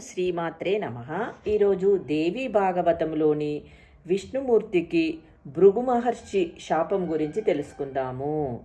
శ్రీమాత్రే నమ. ఈరోజు దేవీ భాగవతంలోని విష్ణుమూర్తికి భృగు మహర్షి శాపం గురించి తెలుసుకుందాము.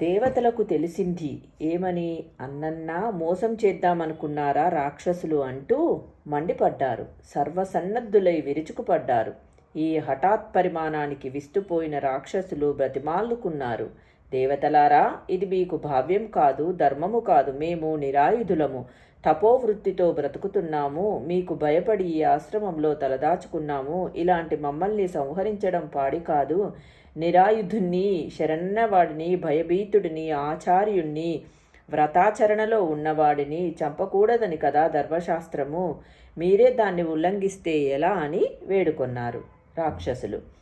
దేవతలకు తెలిసింది ఏమని అన్నన్నా మోసం చేద్దామనుకున్నారా రాక్షసులు? అంటూ మండిపడ్డారు. సర్వసన్నద్ధులై విరుచుకుపడ్డారు. ఈ హఠాత్ పరిమాణానికి విస్తుపోయిన రాక్షసులు బ్రతిమాలుకున్నారు. దేవతలారా ఇది మీకు భావ్యం కాదు ధర్మము కాదు మేము నిరాయుధులము. తపోవృత్తితో బ్రతుకుతున్నాము మీకు భయపడి ఈ ఆశ్రమంలో తలదాచుకున్నాము. ఇలాంటి మమ్మల్ని సంహరించడం పాడి కాదు. నిరాయుధుణ్ణి శరణ్యవాడిని భయభీతుడిని ఆచార్యుణ్ణి వ్రతాచరణలో ఉన్నవాడిని చంపకూడదని కదా ధర్మశాస్త్రము. మీరే దాన్ని ఉల్లంఘిస్తే ఎలా అని వేడుకొన్నారు రాక్షసులు.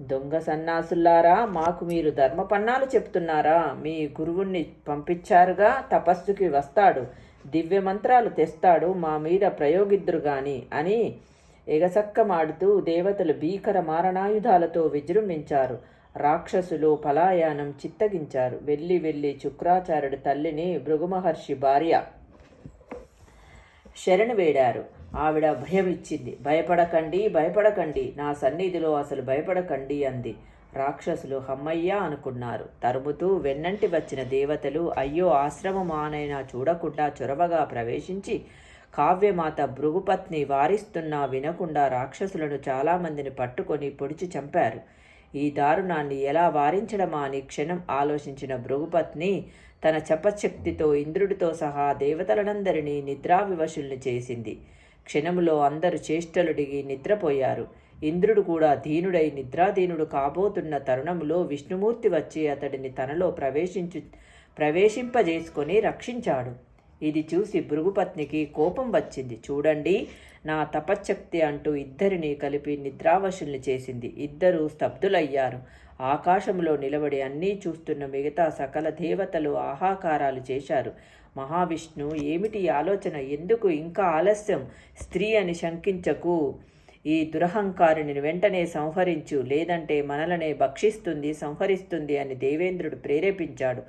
దొంగ సన్నాసుల్లారా మాకు మీరు ధర్మపన్నాలు చెప్తున్నారా? మీ గురువుణ్ణి పంపించారుగా తపస్సుకి వస్తాడు దివ్య మంత్రాలు తెస్తాడు మా మీద ప్రయోగిద్దురు గాని అని ఎగసక్కమాడుతూ దేవతలు భీకర మారణాయుధాలతో విజృంభించారు. రాక్షసులు పలాయానం చిత్తగించారు. వెళ్ళి వెళ్ళి శుక్రాచార్యుడి తల్లిని భృగుమహర్షి భార్య శరణు వేడారు. ఆవిడ భయం ఇచ్చింది భయపడకండి భయపడకండి. నా సన్నిధిలో అసలు భయపడకండి అంది. రాక్షసులు హమ్మయ్య అనుకున్నారు. తరుముతూ వెన్నంటి వచ్చిన దేవతలు అయ్యో ఆశ్రమమానైనా చూడకుండా చొరవగా ప్రవేశించి కావ్యమాత భృగుపత్ని వారిస్తున్నా వినకుండా రాక్షసులను చాలామందిని పట్టుకొని పొడిచి చంపారు. ఈ దారుణాన్ని ఎలా వారించడమా అని క్షణం ఆలోచించిన భృగుపత్ని తన చపశక్తితో ఇంద్రుడితో సహా దేవతలనందరినీ నిద్రావివశుల్ని చేసింది. క్షణములో అందరు చేష్టలుడిగి నిద్రపోయారు. ఇంద్రుడు కూడా దీనుడై నిద్రాధీనుడు కాబోతున్న తరుణములో విష్ణుమూర్తి వచ్చి అతడిని తనలో ప్రవేశించు ప్రవేశింపజేసుకొని రక్షించాడు. ఇది చూసి భృగుపత్నికి కోపం వచ్చింది. చూడండి నా తపశ్శక్తి అంటూ ఇద్దరిని కలిపి నిద్రావశుల్ని చేసింది. ఇద్దరూ స్తబ్దులయ్యారు. ఆకాశంలో నిలబడి అన్నీ చూస్తున్న మిగతా సకల దేవతలు ఆహాకారాలు చేశారు. మహావిష్ణు ఏమిటి ఆలోచన? ఎందుకు ఇంకా ఆలస్యం? స్త్రీ అని శంకించకు. ఈ దురహంకారిని వెంటనే సంహరించు. లేదంటే మనలనే భక్షిస్తుంది సంహరిస్తుంది అని దేవేంద్రుడు ప్రేరేపించాడు.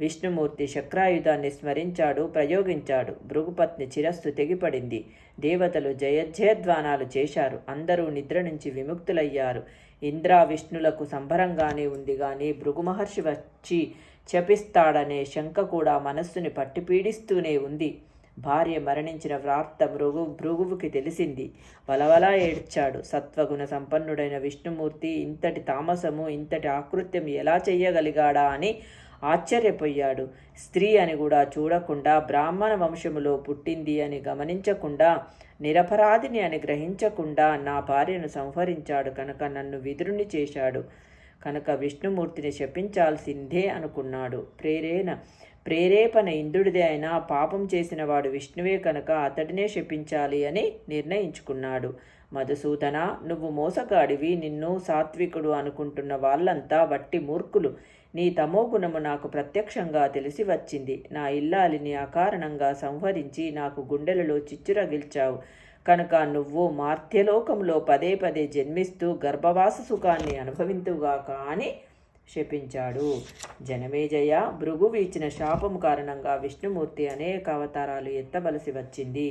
విష్ణుమూర్తి శక్రాయుధాన్ని స్మరించాడు ప్రయోగించాడు. భృగుపత్ని చిరస్సు తెగిపడింది. దేవతలు జయజయధ్వానాలు చేశారు. అందరూ నిద్ర నుంచి విముక్తులయ్యారు. ఇంద్రా విష్ణులకు సంబరంగానే ఉంది కానీ భృగుమహర్షి వచ్చి శపిస్తాడనే శంక కూడా మనస్సుని పట్టి పీడిస్తూనే ఉంది. భార్య మరణించిన వార్త భృగు భృగువుకి తెలిసింది. వలవలా ఏడ్చాడు. సత్వగుణ సంపన్నుడైన విష్ణుమూర్తి ఇంతటి తామసము ఇంతటి ఆకృత్యం ఎలా చెయ్యగలిగాడా అని ఆశ్చర్యపోయాడు. స్త్రీ అని కూడా చూడకుండా బ్రాహ్మణ వంశములో పుట్టింది అని గమనించకుండా నిరపరాధిని అని గ్రహించకుండా నా భార్యను సంహరించాడు కనుక నన్ను విదురుని చేశాడు. కనుక విష్ణుమూర్తిని శపించాల్సిందే అనుకున్నాడు. ప్రేరేణ ప్రేరేపణ ఇంద్రుడిదే అయినా పాపం చేసిన వాడు విష్ణువే కనుక అతడినే శపించాలి అని నిర్ణయించుకున్నాడు. మధుసూదన నువ్వు మోసగాడివి నిన్ను సాత్వికుడు అనుకుంటున్న వాళ్ళంతా వట్టి మూర్ఖులు. నీ తమోగుణము నాకు ప్రత్యక్షంగా తెలిసి వచ్చింది. నా ఇల్లాలిని అకారణంగా సంహరించి నాకు గుండెలలో చిచ్చురగిల్చావు కనుక నువ్వు మార్త్యలోకంలో పదే పదే జన్మిస్తూ గర్భవాస సుఖాన్ని అనుభవింతుగాక అని శపించాడు. జనమేజయ భృగు వీచిన శాపం కారణంగా విష్ణుమూర్తి అనేక అవతారాలు ఎత్తవలసి వచ్చింది.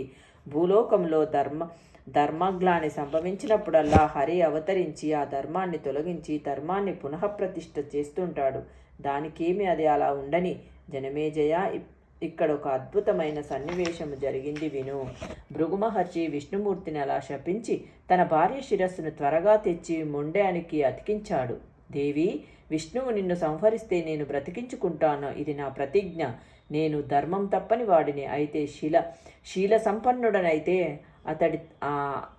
భూలోకంలో ధర్మ ధర్మగ్లాని సంభవించినప్పుడల్లా హరి అవతరించి ఆ ధర్మాన్ని తొలగించి ధర్మాన్ని పునఃప్రతిష్ఠ చేస్తుంటాడు. దానికేమి అది అలా ఉండని. జనమేజయ ఇక్కడ ఒక అద్భుతమైన సన్నివేశం జరిగింది విను. భృగు మహర్షి విష్ణుమూర్తిని అలా శపించి తన భార్య శిరస్సును త్వరగా తెచ్చి మొండానికి అతికించాడు. దేవి విష్ణువు నిన్ను సంహరిస్తే నేను బ్రతికించుకుంటాను. ఇది నా ప్రతిజ్ఞ. నేను ధర్మం తప్పని వాడిని. అయితే శీల శీల సంపన్నుడనైతే అతడి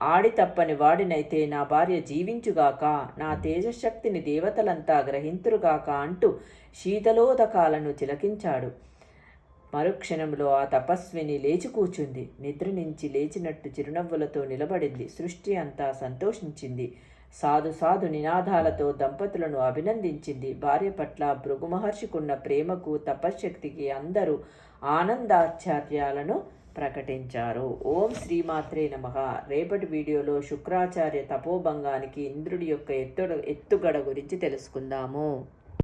ఆడి తప్పని వాడినైతే నా భార్య జీవించుగాక నా తేజశక్తిని దేవతలంతా గ్రహింతురుగాక అంటూ శీతలోదకాలను చిలకించాడు మరుక్షణంలో ఆ తపస్విని లేచి కూర్చుంది. నిద్ర నుంచి లేచినట్టు చిరునవ్వులతో నిలబడింది. సృష్టి అంతా సంతోషించింది. సాధు సాధు నినాదాలతో దంపతులను అభినందించింది. భార్య పట్ల భృగు మహర్షికున్న ప్రేమకు తపశ్శక్తికి అందరూ ఆనందాచార్యాలను ప్రకటించారు. ఓం శ్రీమాత్రే నమ. రేపటి వీడియోలో శుక్రాచార్య తపోభంగానికి ఇంద్రుడి యొక్క ఎత్తు ఎత్తుగడ గురించి తెలుసుకుందాము.